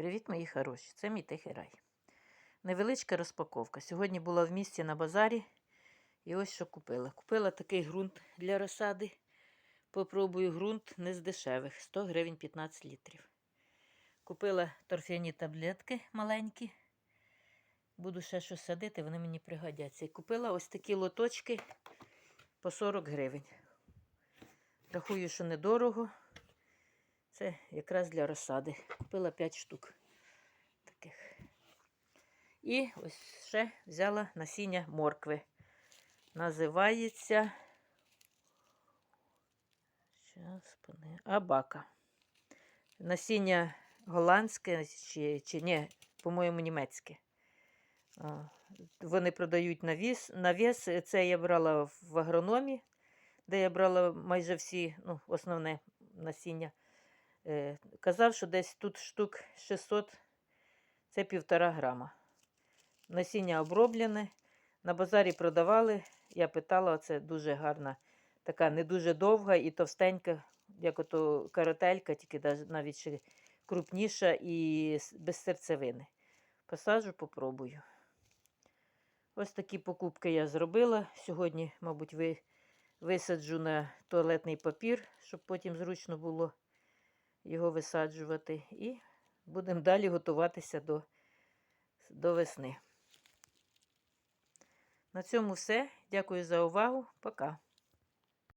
Привіт, мої хороші! Це мій тихий рай. Невеличка розпаковка. Сьогодні була в місті на базарі і ось що купила. Купила такий ґрунт для розсади. Попробую ґрунт не з дешевих 100 гривень 15 літрів. Купила торфяні таблетки маленькі. Буду ще щось садити, вони мені пригодяться. І купила ось такі лоточки по 40 гривень. Рахую, що недорого. Це якраз для розсади. Купила 5 штук таких. І ось ще взяла насіння моркви. Називається Щас, Абака. Насіння голландське чи, чи ні, по-моєму, німецьке. Вони продають на віс. на вес. Це я брала в агрономі, де я брала майже всі, ну, основне насіння. Е, казав, що десь тут штук 600, це півтора грама. Насіння оброблене. На базарі продавали. Я питала, це дуже гарна, така не дуже довга і товстенька, як ото каротелька, тільки навіть ще крупніша і без серцевини. Посаджу, попробую. Ось такі покупки я зробила. Сьогодні, мабуть, ви, висаджу на туалетний папір, щоб потім зручно було його висаджувати. І будемо далі готуватися до, до весни. На цьому все. Дякую за увагу. Пока.